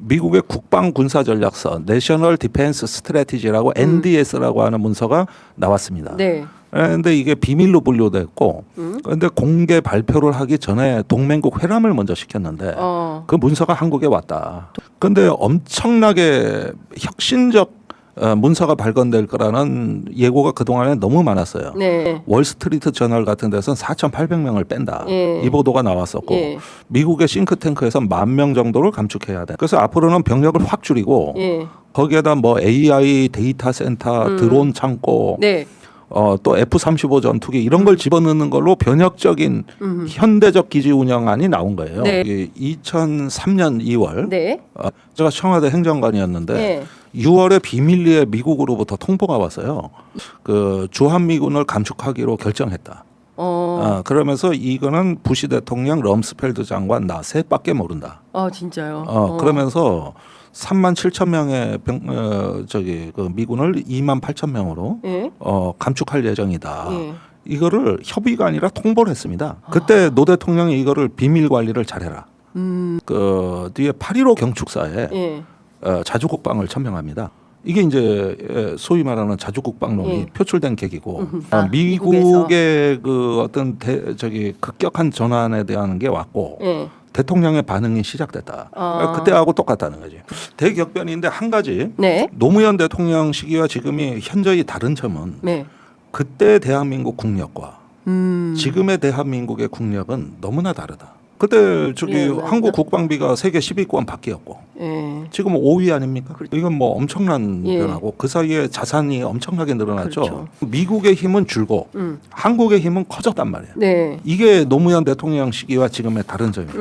미국의 국방 군사 전략서 내셔널 디펜스 스트래티지라고 NDS라고 하는 문서가 나왔습니다. 네. 그런데 이게 비밀로 분류됐고 그런데 공개 발표를 하기 전에 동맹국 회람을 먼저 시켰는데 어. 그 문서가 한국에 왔다. 근데 엄청나게 혁신적 어, 문서가 발견될 거라는 예고가 그동안에 너무 많았어요. 네. 월스트리트 저널 같은 데서는 4,800명을 뺀다. 예. 이 보도가 나왔었고 예. 미국의 싱크탱크에서 만 명 정도를 감축해야 돼. 그래서 앞으로는 병력을 확 줄이고 예. 거기에다 뭐 AI 데이터 센터, 드론 창고, 네. 어, 또 F-35 전투기 이런 걸 집어넣는 걸로 변혁적인 현대적 기지 운영안이 나온 거예요. 네. 이 2003년 2월 네. 어, 제가 청와대 행정관이었는데 네. 6월에 비밀리에 미국으로부터 통보가 왔어요. 그 주한미군을 감축하기로 결정했다. 어. 어, 그러면서 이거는 부시 대통령, 럼스펠드 장관 나 셋밖에 모른다. 아, 진짜요. 어, 그러면서 3만 7천 명의 병, 어, 저기 그 미군을 2만 8천 명으로 예. 어, 감축할 예정이다. 예. 이거를 협의가 아니라 통보를 했습니다. 그때 노 대통령이 이거를 비밀 관리를 잘해라. 음. 그 뒤에 8.15 경축사에 예. 어, 자주국방을 천명합니다. 이게 이제 에, 소위 말하는 자주국방론이 예. 표출된 계기고 아, 어, 미국의 그 어떤 대, 저기 급격한 전환에 대한 게 왔고 예. 대통령의 반응이 시작됐다. 아. 그때하고 똑같다는 거지. 대격변인데 한 가지 네. 노무현 대통령 시기와 지금이 현저히 다른 점은 네. 그때 대한민국 국력과 음. 지금의 대한민국의 국력은 너무나 다르다. 그때 저기 예. 한국 국방비가 세계 10위권 밖이었고 예. 지금 5위 아닙니까? 이건 뭐 엄청난 예. 변화고 그 사이에 자산이 엄청나게 늘어났죠. 그렇죠. 미국의 힘은 줄고 음. 한국의 힘은 커졌단 말이에요. 네. 이게 노무현 대통령 시기와 지금의 다른 점이에요.